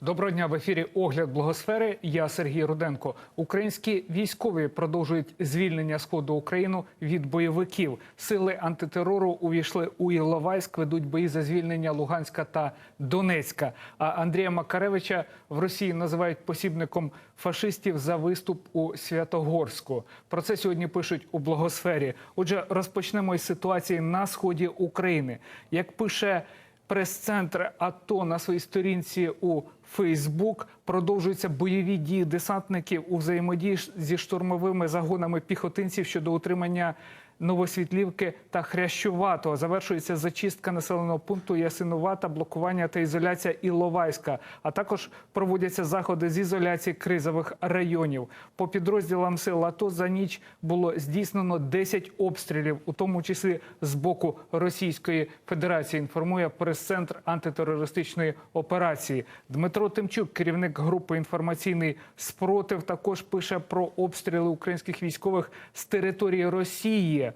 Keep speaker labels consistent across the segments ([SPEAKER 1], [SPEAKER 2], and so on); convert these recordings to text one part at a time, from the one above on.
[SPEAKER 1] Доброго дня в ефірі Огляд Благосфери. Я Сергій Руденко. Українські військові продовжують звільнення сходу України від бойовиків. Сили антитерору увійшли у Іловайськ, ведуть бої за звільнення Луганська та Донецька. А Андрія Макаревича в Росії називають посібником фашистів за виступ у Святогорську. Про це сьогодні пишуть у Благосфері. Отже, розпочнемо із ситуації на сході України. Як пише Прес-центр АТО на своїй сторінці у Фейсбук продовжуються бойові дії десантників у взаємодії зі штурмовими загонами піхотинців щодо утримання Новосвітлівки та Хрящуватого. Завершується зачистка населеного пункту Ясинувата, блокування та ізоляція Іловайська. А також проводяться заходи з ізоляції кризових районів. По підрозділам сил АТО за ніч було здійснено 10 обстрілів, у тому числі з боку Російської Федерації. Інформує прес-центр антитерористичної операції. Дмитро Тимчук, керівник групи інформаційний спротив, також пише про обстріли українських військових з території Росії.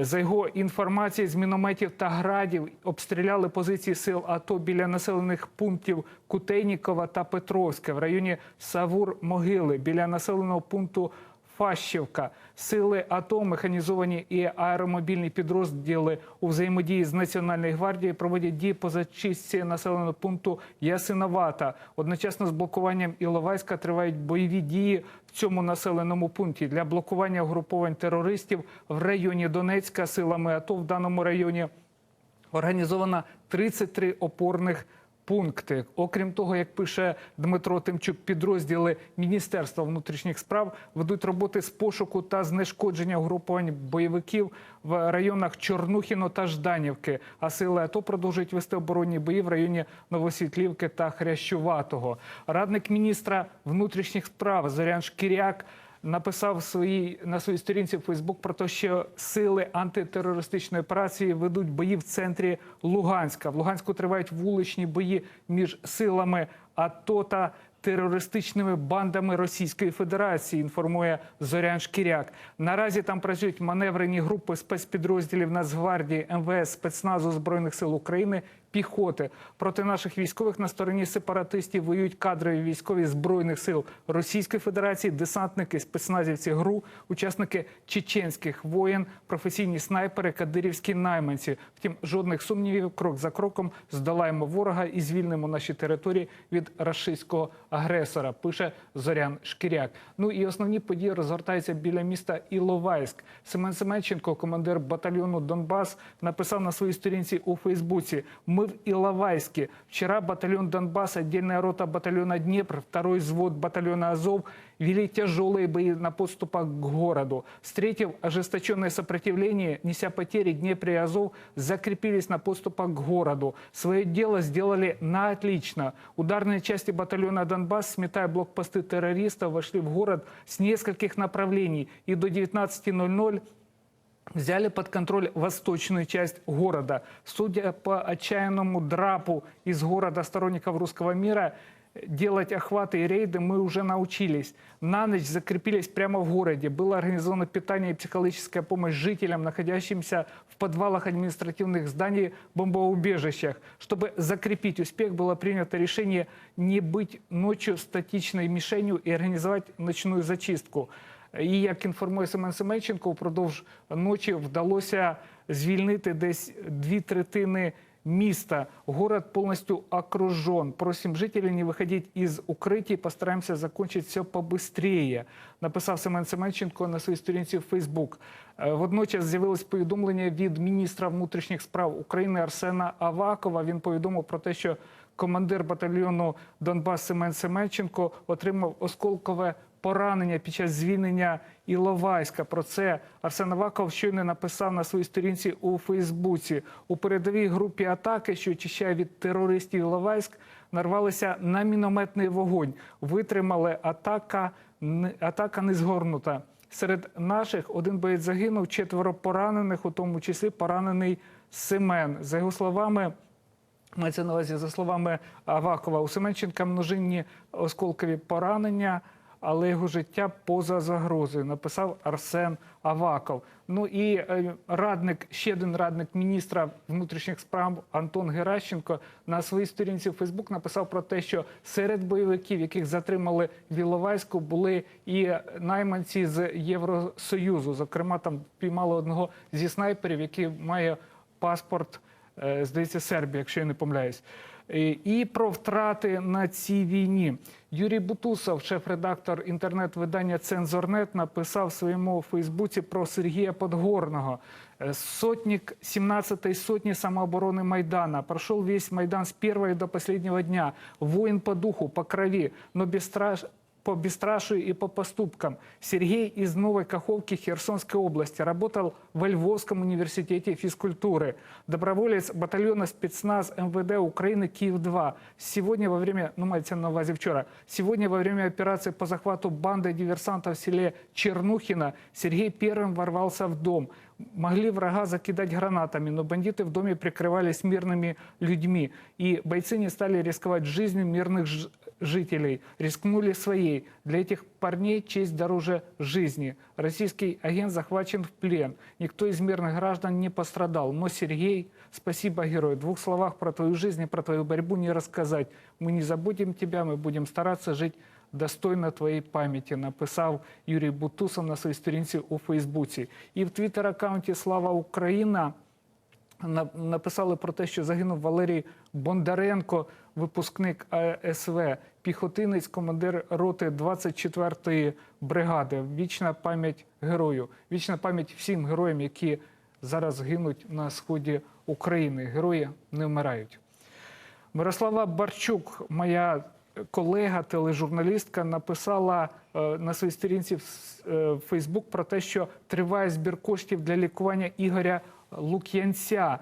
[SPEAKER 1] За його інформацією, з мінометів та градів обстріляли позиції сил АТО біля населених пунктів Кутейнікова та Петровська в районі Савур-Могили, біля населеного пункту Фащівка. Сили АТО, механізовані і аеромобільні підрозділи у взаємодії з Національною гвардією проводять дії по зачистці населеного пункту Ясиновата. Одночасно з блокуванням Іловайська тривають бойові дії в цьому населеному пункті для блокування угруповань терористів в районі Донецька силами АТО в даному районі організовано 33 опорних пункти. Окрім того, як пише Дмитро Тимчук, підрозділи Міністерства внутрішніх справ ведуть роботи з пошуку та знешкодження угрупувань бойовиків в районах Чорнухіно та Жданівки. А сили АТО продовжують вести оборонні бої в районі Новосвітлівки та Хрящуватого. Радник міністра внутрішніх справ Зорян Шкіряк написав свої, на своїй сторінці в Фейсбук про те, що сили антитерористичної операції ведуть бої в центрі Луганська. В Луганську тривають вуличні бої між силами АТО та терористичними бандами Російської Федерації. Інформує Зорян Шкіряк. Наразі там працюють маневрені групи спецпідрозділів Нацгвардії, МВС, спецназу збройних сил України. Піхоти проти наших військових на стороні сепаратистів воюють кадрові військові збройних сил Російської Федерації, десантники, спецназівці ГРУ, учасники чеченських воєн, професійні снайпери, кадирівські найманці. Втім, жодних сумнівів, крок за кроком здолаємо ворога і звільнимо наші території від рашистського агресора. Пише Зорян Шкіряк. Ну і основні події розгортаються біля міста Іловайськ. Семен Семенченко, командир батальйону Донбас, написав на своїй сторінці у Фейсбуці. В Иловайске. Вчера батальон Донбасс, отдельная рота батальона Днепр, второй взвод батальона Азов вели тяжелые бои на подступах к городу. Встретив ожесточенное сопротивление, неся потери, Днепр и Азов закрепились на подступах к городу. Свое дело сделали на отлично. Ударные части батальона Донбасс, сметая блокпосты террористов, вошли в город с нескольких направлений. И до 19.00 взяли под контроль восточную часть города. Судя по отчаянному драпу из города сторонников русского мира, делать охваты и рейды мы уже научились. На ночь закрепились прямо в городе. Было организовано питание и психологическая помощь жителям, находящимся в подвалах административных зданий, бомбоубежищах. Чтобы закрепить успех, было принято решение не быть ночью статичной мишенью и организовать ночную зачистку. І як інформує Семен Семенченко, упродовж ночі вдалося звільнити десь дві третини міста. Город повністю окружен. Просим жителей не виходити із укриття, постараємося закончити все побыстрее, написав Семен Семенченко на своїй сторінці в Фейсбук. Е, Водночас з'явилось повідомлення від міністра внутрішніх справ України Арсена Авакова. Він повідомив про те, що командир батальйону Донбас Семен Семенченко отримав осколкове поранення під час звільнення Іловайська. Про це Арсен Аваков щойно написав на своїй сторінці у Фейсбуці. У передовій групі атаки, що очищає від терористів Іловайськ, нарвалися на мінометний вогонь. Витримали атака, атака не згорнута. Серед наших один боєць загинув, четверо поранених, у тому числі поранений Семен. За його словами. Мається на увазі, за словами Авакова, у Семенченка множинні осколкові поранення. Але його життя поза загрозою. Написав Арсен Аваков. Ну і е, радник, ще один радник міністра внутрішніх справ Антон Геращенко на своїй сторінці в Фейсбук написав про те, що серед бойовиків, яких затримали в Іловайську, були і найманці з Євросоюзу. Зокрема, там піймали одного зі снайперів, який має паспорт, е, здається, Сербії, якщо я не помиляюсь. І і про втрати на цій війні. Юрій Бутусов, шеф-редактор інтернет-видання Цензорнет, написав в своєму Фейсбуці про Сергія Подгорного. Е, Сотник 17-й сотни самообороны Майдана. Прошел весь Майдан с первого до последнего дня. Воин по духу, по крови, но бесстраш по бесстрашию и по поступкам. Сергей из Новой Каховки Херсонской области. Работал во Львовском университете физкультуры. Доброволец батальона спецназ МВД Украины Киев-2. Сегодня во время, ну, мається на увазі вчора, сегодня во время операции по захвату банды диверсантов в селе Чернухино Сергей первым ворвался в дом. Могли врага закидать гранатами, но бандиты в доме прикрывались мирными людьми. И бойцы не стали рисковать жизнью мирных жителей, рискнули своей. Для этих парней честь дороже жизни. Российский агент захвачен в плен. Никто из мирных граждан не пострадал. Но Сергей, спасибо, герой. В двух словах про твою жизнь и про твою борьбу не рассказать. Мы не забудем тебя, мы будем стараться жить достойно твоєї пам'яті, написав Юрій Бутусов на своїй сторінці у Фейсбуці. І в твіттер-аккаунті Слава Україна написали про те, що загинув Валерій Бондаренко, випускник АСВ, піхотинець, командир роти 24-ї бригади. Вічна пам'ять герою, вічна пам'ять всім героям, які зараз гинуть на сході України. Герої не вмирають. Мирослава Барчук, моя колега, тележурналістка, написала е, на своїй сторінці в Фейсбук про те, що триває збір коштів для лікування Ігоря Лук'янця.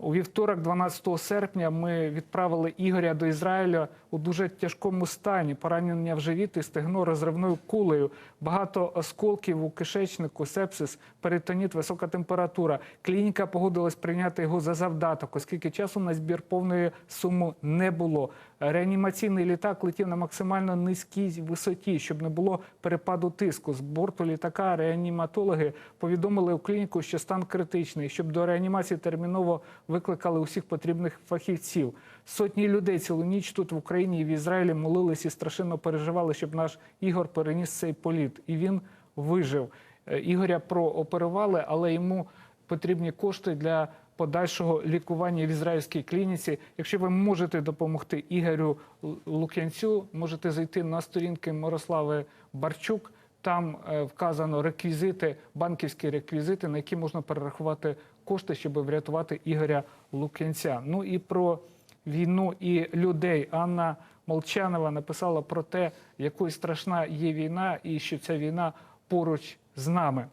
[SPEAKER 1] У вівторок, 12 серпня, ми відправили Ігоря до Ізраїля у дуже тяжкому стані. Поранення в живіт і стегно розривною кулею, багато осколків у кишечнику, сепсис, перитоніт, висока температура. Клініка погодилась прийняти його за завдаток, оскільки часу на збір повної суми не було. Реанімаційний літак летів на максимально низькій висоті, щоб не було перепаду тиску. З борту літака реаніматологи повідомили у клініку, що стан критичний, щоб до реанімації терміново викликали усіх потрібних фахівців. Сотні людей цілу ніч тут в Україні і в Ізраїлі молились і страшенно переживали, щоб наш Ігор переніс цей політ. І він вижив. Е, Ігоря прооперували, але йому потрібні кошти для подальшого лікування в ізраїльській клініці. Якщо ви можете допомогти Ігорю Лук'янцю, можете зайти на сторінки Мирослави Барчук. Там е, вказано реквізити, банківські реквізити, на які можна перерахувати кошти, щоб врятувати Ігоря Лук'янця. Ну і про війну і людей. Анна Молчанова написала про те, якою страшна є війна, і що ця війна поруч з нами.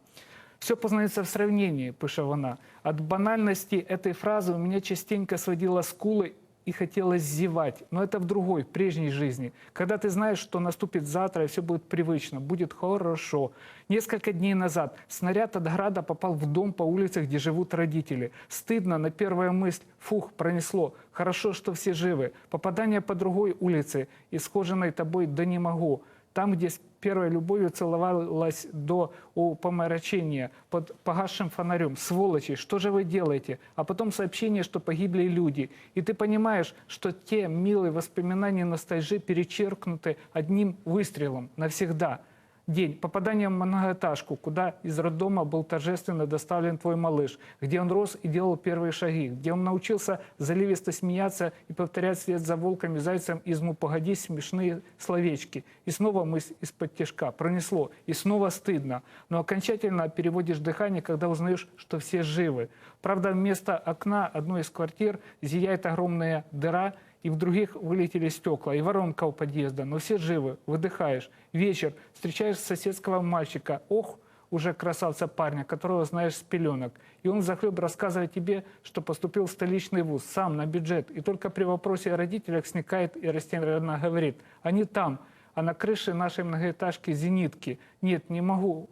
[SPEAKER 1] Все познается в сравнении, пише вона. От банальности этой фразы у меня частенько сводило скулы и хотелось зевать. Но это в другой, прежней жизни. Когда ты знаешь, что наступит завтра, и все будет привычно, будет хорошо. Несколько дней назад снаряд от града попал в дом по улице, где живут родители. Стыдно, на первая мысль, фух, пронесло. Хорошо, что все живы. Попадание по другой улице, исхоженной тобой, да не могу. Там, где первой любовью целовалась до упомрачения под погасшим фонарем. Сволочи, что же вы делаете? А потом сообщение, что погибли люди. И ты понимаешь, что те милые воспоминания ностальжи перечеркнуты одним выстрелом навсегда. День попадания в многоэтажку, куда из роддома был торжественно доставлен твой малыш, где он рос и делал первые шаги, где он научился заливисто смеяться и повторять вслед за волками, зайцем из «Ну, погоди» смешные словечки. И снова мысль из-под тяжка пронесло, и снова стыдно. Но окончательно переводишь дыхание, когда узнаешь, что все живы. Правда, вместо окна одной из квартир зияет огромная дыра, и в других вылетели стекла, и воронка у подъезда, но все живы, выдыхаешь. Вечер, встречаешь соседского мальчика, ох, уже красавца парня, которого знаешь с пеленок. И он захлеб рассказывает тебе, что поступил в столичный вуз, сам на бюджет. И только при вопросе о родителях сникает и растерянно говорит, они там, а на крыше нашей многоэтажки зенитки. Нет, не могу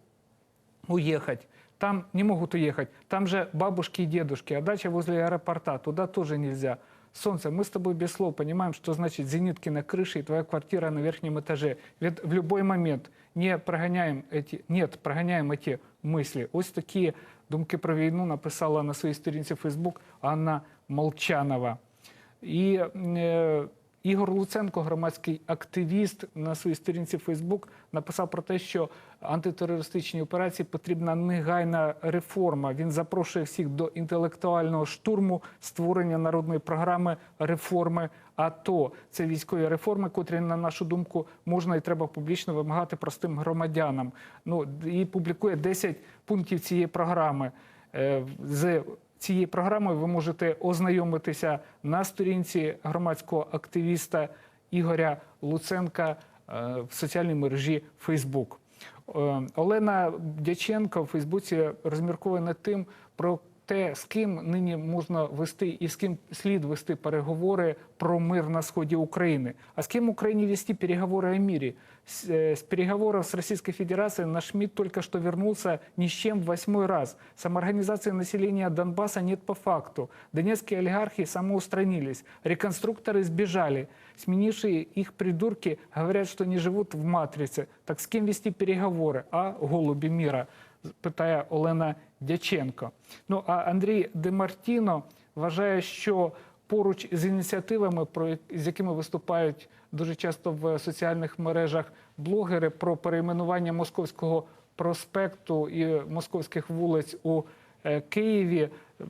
[SPEAKER 1] уехать. Там не могут уехать. Там же бабушки и дедушки, а дача возле аэропорта. Туда тоже нельзя. Солнце, мы с тобой без слов понимаем, что значит зенитки на крыше и твоя квартира на верхнем этаже. Ведь в любой момент не прогоняем эти, нет, прогоняем эти мысли. Ось такі думки про війну написала на своїй сторінці Фейсбук Анна Молчанова. І е, Ігор Луценко, громадський активіст, на своїй сторінці Фейсбук написав про те, що антитерористичній операції потрібна негайна реформа. Він запрошує всіх до інтелектуального штурму, створення народної програми реформи. АТО це військові реформи, котрі, на нашу думку, можна і треба публічно вимагати простим громадянам. Ну і публікує 10 пунктів цієї програми. Е, З цією програмою ви можете ознайомитися на сторінці громадського активіста Ігоря Луценка е, в соціальній мережі. Е, Олена Дяченко в Фейсбуці розмірковує над тим, про те, з ким нині можна вести і з ким слід вести переговори про мир на сході України. А з ким Україні вести переговори о мире? С, э, с переговоров с Российской Федерацией наш МИД только что вернулся ни с чем в восьмой раз. Самоорганизации населения Донбасса нет по факту. Донецкие олигархи самоустранились. Реконструкторы сбежали. Сменившие их придурки говорят, что не живут в матрице. Так с кем вести переговоры? А голуби мира? питає Олена Дяченко. Ну а Андрій Демартіно вважає, що поруч з ініціативами, про з якими виступають дуже часто в соціальних мережах блогери про перейменування московського проспекту і московських вулиць у е, Києві.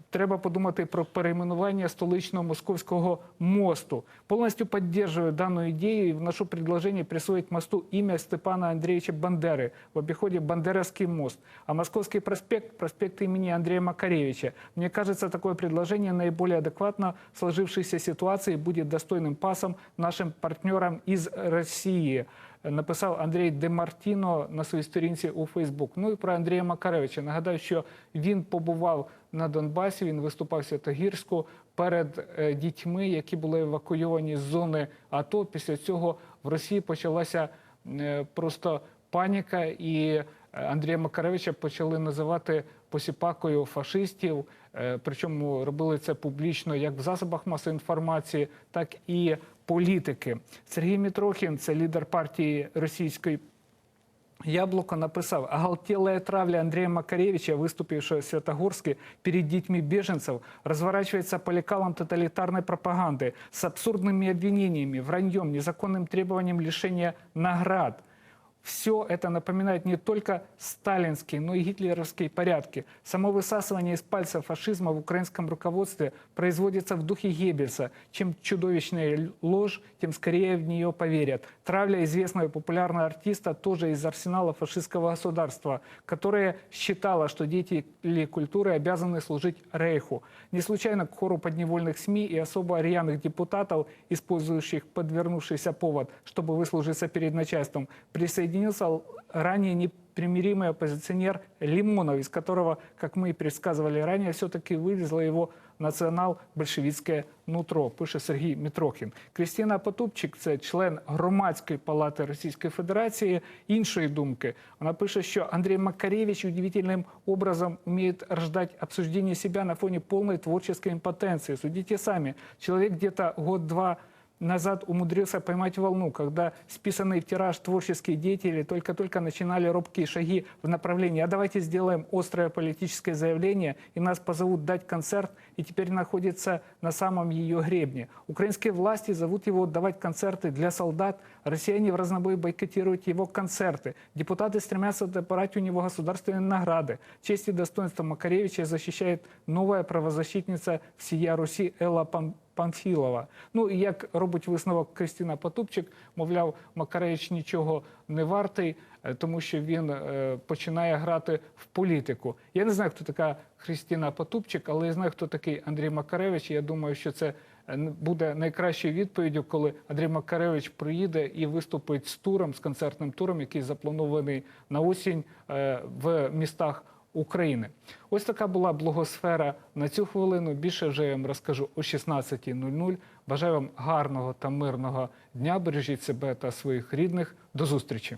[SPEAKER 1] Треба подумати про перейменування столичного московського мосту. Полностью поддерживаю данную идею и вношу предложение присвоить мосту имя Степана Андреевича Бандеры в обиходе Бандеровский мост, а Московский проспект – проспект имени Андрея Макаревича. Мне кажется, такое предложение наиболее адекватно сложившейся ситуации и будет достойным пасом нашим партнерам из России написав Андрій Демартіно на своїй сторінці у Фейсбук. Ну і про Андрія Макаревича. Нагадаю, що він побував на Донбасі, він виступав в Святогірську перед е, дітьми, які були евакуйовані з зони АТО. Після цього в Росії почалася е, просто паніка, і е, Андрія Макаревича почали називати посіпакою фашистів. Причому робили це публічно як в засобах масової інформації, так і політики. Сергій Мітрохін, це лідер партії російської Яблоко написав, оголтелая травля Андрея Макаревича, выступившего в Святогорске перед детьми беженцев, разворачивается по лекалам тоталитарной пропаганды с абсурдными обвинениями, враньем, незаконным требованием лишения наград. Все это напоминает не только сталинские, но и гитлеровские порядки. Само высасывание из пальца фашизма в украинском руководстве производится в духе Геббельса. Чем чудовищная ложь, тем скорее в нее поверят. Травля известного и популярного артиста тоже из арсенала фашистского государства, которое считало, что деятели культуры обязаны служить Рейху. Не случайно к хору подневольных СМИ и особо рьяных депутатов, использующих подвернувшийся повод, чтобы выслужиться перед начальством, присоединился ранее непримиримый оппозиционер Лимонов, из которого, как мы и предсказывали ранее, все-таки вывезло его націонал-большевістське нутро, пише Сергій Мітрохін. Крістіна Потупчик, це член громадської палати Російської Федерації іншої думки. Вона пише, що Андрій Макаревич удивительным образом умеет рождать обсуждение себя на фоне полной творческой импотенции. Судите сами. Человек где-то год-два Назад умудрился поймать волну, когда списанные в тираж творческие деятели только-только начинали робкие шаги в направлении «а давайте сделаем острое политическое заявление, и нас позовут дать концерт», и теперь находится на самом ее гребне. Украинские власти зовут его давать концерты для солдат, россияне в разнобой бойкотируют его концерты, депутаты стремятся добрать у него государственные награды. Честь и достоинство Макаревича защищает новая правозащитница всея Руси Элла Пам- Памфілова. Ну і як робить висновок Кристина Потупчик, мовляв, Макаревич нічого не вартий, е, тому що він е, починає грати в політику. Я не знаю, хто така Христина Потупчик, але я знаю, хто такий Андрій Макаревич. Я думаю, що це е, буде найкращою відповіддю, коли Андрій Макаревич приїде і виступить з туром, з концертним туром, який запланований на осінь в містах. України. Ось така була блогосфера на цю хвилину. Більше вже я вам розкажу о 16.00. Бажаю вам гарного та мирного дня. Бережіть себе та своїх рідних. До зустрічі.